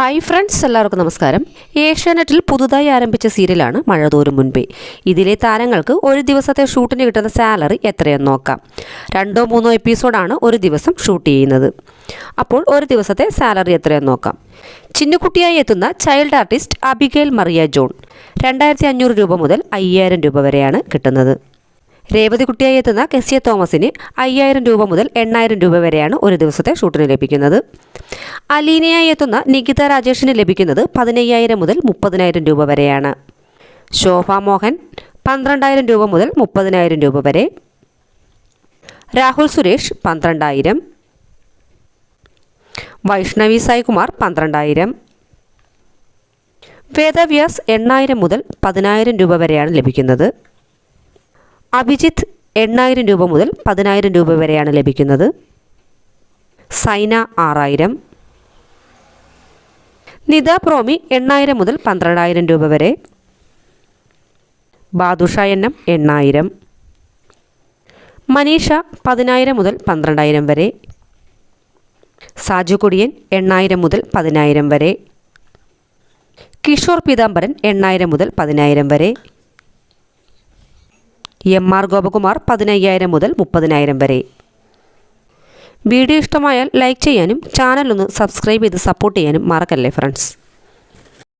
Hi friends എല്ലാവർക്കും നമസ്കാരം. ഏഷ്യാനെറ്റിൽ പുതുതായി ആരംഭിച്ച സീരിയലാണ് മഴതോരും മുൻപേ. ഇതിലെ താരങ്ങൾക്ക് ഒരു ദിവസത്തെ ഷൂട്ടിന് കിട്ടുന്ന സാലറി എത്രയെന്ന് നോക്കാം. രണ്ടോ മൂന്നോ എപ്പിസോഡാണ് ഒരു ദിവസം ഷൂട്ട് ചെയ്യുന്നത്. അപ്പോൾ ഒരു ദിവസത്തെ സാലറി എത്രയെന്ന് നോക്കാം. ചിന്നുകുട്ടിയായി എത്തുന്ന child artist Abigail Mariya John. രണ്ടായിരത്തി അഞ്ഞൂറ് രൂപ മുതൽ അയ്യായിരം രൂപ വരെയാണ് കിട്ടുന്നത്. രേവതി കുട്ടിയായി എത്തുന്ന കെസിയ തോമസിന് അയ്യായിരം രൂപ മുതൽ എണ്ണായിരം രൂപ വരെയാണ് ഒരു ദിവസത്തെ ഷൂട്ടിന് ലഭിക്കുന്നത്. അലീനയായി എത്തുന്ന നികിത രാജേഷിന് ലഭിക്കുന്നത് പതിനയ്യായിരം മുതൽ മുപ്പതിനായിരം രൂപ വരെയാണ്. ശോഭ മോഹൻ പന്ത്രണ്ടായിരം രൂപ മുതൽ മുപ്പതിനായിരം രൂപ വരെ. രാഹുൽ സുരേഷ് പന്ത്രണ്ടായിരം. വൈഷ്ണവി സായികുമാർ പന്ത്രണ്ടായിരം. വേദവ്യാസ് എണ്ണായിരം മുതൽ പതിനായിരം രൂപ വരെയാണ് ലഭിക്കുന്നത്. അഭിജിത്ത് എണ്ണായിരം രൂപ മുതൽ പതിനായിരം രൂപ വരെയാണ് ലഭിക്കുന്നത്. സൈന ആറായിരം. നിത പ്രോമി എണ്ണായിരം മുതൽ പന്ത്രണ്ടായിരം രൂപ വരെ. ബാദുഷ എണ്ണം എണ്ണായിരം. മനീഷ പതിനായിരം മുതൽ പന്ത്രണ്ടായിരം വരെ. സാജു കൊടിയൻ എണ്ണായിരം മുതൽ പതിനായിരം വരെ. കിഷോർ പീതാംബരൻ എണ്ണായിരം മുതൽ പതിനായിരം വരെ. എം ആർ ഗോപകുമാർ പതിനയ്യായിരം മുതൽ മുപ്പതിനായിരം വരെ. വീഡിയോ ഇഷ്ടമായാൽ ലൈക്ക് ചെയ്യാനും ചാനലൊന്ന് സബ്സ്ക്രൈബ് ചെയ്ത് സപ്പോർട്ട് ചെയ്യാനും മറക്കല്ലേ ഫ്രണ്ട്സ്